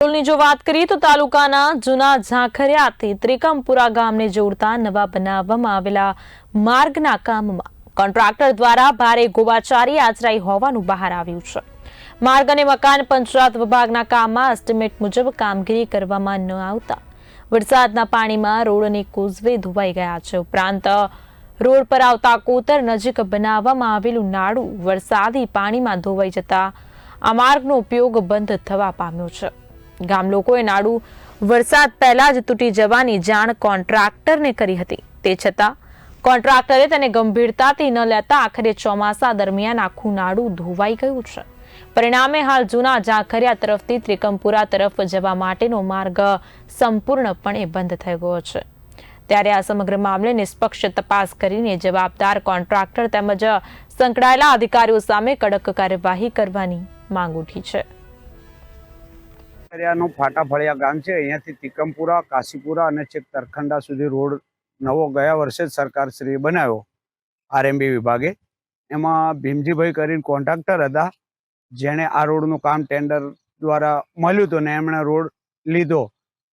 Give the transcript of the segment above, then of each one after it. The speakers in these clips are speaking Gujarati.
ની જો વાત કરીએ તો તાલુકાના જૂના ઝાંખરિયાથી ત્રિકમપુરા ગામને જોડતા નવા બનાવવામાં આવેલા માર્ગના કામમાં કોન્ટ્રાક્ટર દ્વારા ભારે ગોવાચારી આચરાઈ હોવાનું બહાર આવ્યું છે. માર્ગ અને મકાન પંચાયત વિભાગના કામમાં એસ્ટિમેટ મુજબ કામગીરી કરવામાં ન આવતા વરસાદના પાણીમાં રોડ અને કોઝવે ધોવાઈ ગયા છે. ઉપરાંત રોડ પર આવતા કોતર નજીક બનાવવામાં આવેલું નાડું વરસાદી પાણીમાં ધોવાઈ જતા આ માર્ગનો ઉપયોગ બંધ થવા પામ્યો છે. ગામ લોકોએ નાડું વરસાદ પહેલા જ તૂટી જવાની જાણ કોન્ટ્રાક્ટરને કરી હતી. તે છતાં, કોન્ટ્રાક્ટરે તેને ગંભીરતાથી ન લેતા આખરે ચોમાસા દરમિયાન આખું નાડું ધોવાઈ ગયું છે. પરિણામે હાલ જૂના ઝાંખરિયા તરફથી ત્રિકમપુરા તરફ જવા માટેનો માર્ગ સંપૂર્ણપણે બંધ થઈ ગયો છે. ત્યારે આ સમગ્ર મામલે નિષ્પક્ષ તપાસ કરીને જવાબદાર કોન્ટ્રાક્ટર તેમજ સંકળાયેલા અધિકારીઓ સામે કડક કાર્યવાહી કરવાની માંગ ઉઠી છે. દરિયાનું ફાટાફળિયા ગામ છે. અહીંયાથી તિકમપુરા, કાશીપુરા અને છેક તરખંડા સુધી રોડ નવો ગયા વર્ષે જ સરકારશ્રીએ બનાવ્યો આરએમબી વિભાગે. એમાં ભીમજીભાઈ કરીને કોન્ટ્રાક્ટર હતા. જેણે આ રોડનું કામ ટેન્ડર દ્વારા મળ્યું હતું ને એમણે રોડ લીધો.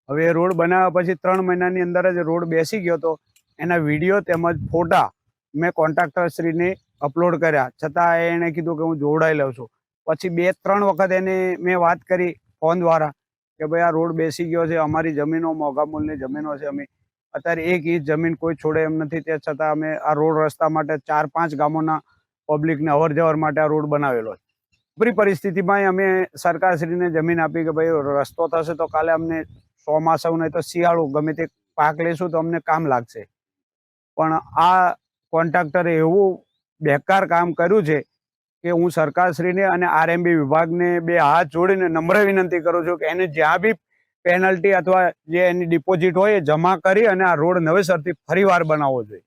હવે એ રોડ બનાવ્યા પછી ત્રણ મહિનાની અંદર જ રોડ બેસી ગયો હતો. એના વીડિયો તેમજ ફોટા મેં કોન્ટ્રાક્ટરશ્રીને અપલોડ કર્યા. છતાં એણે કીધું કે હું જોડાઈ લઉં છું. પછી બે ત્રણ વખત એને મેં વાત કરી. ફોન દ્વારા કે ભાઈ આ રોડ બેસી ગયો છે, અમારી જમીનો, મોંઘા મૂલની જમીનો છે, અમે અત્યારે એક ઇંચ જમીન કોઈ છોડે એમ નથી, તે છતાં અમે આ રોડ રસ્તા માટે ચાર પાંચ ગામોના પબ્લિકને અવર જવર માટે આ રોડ બનાવેલો છે. ઉપરી પરિસ્થિતિમાં અમે સરકારશ્રીને જમીન આપી કે ભાઈ રસ્તો થશે તો કાલે અમને ચોમાસું નહીં તો શિયાળો, ગમે તે પાક લેશું તો અમને કામ લાગશે. પણ આ કોન્ટ્રાક્ટરે એવું બેકાર કામ કર્યું છે કે હું સરકારશ્રીને અને આરએમબી વિભાગને બે હાથ જોડીને નમ્ર વિનંતી કરું છું કે એને જ્યાં બી પેનલ્ટી અથવા જે એની ડિપોઝિટ હોય એ જમા કરી અને આ રોડ નવેસરથી ફરીવાર બનાવવો જોઈએ.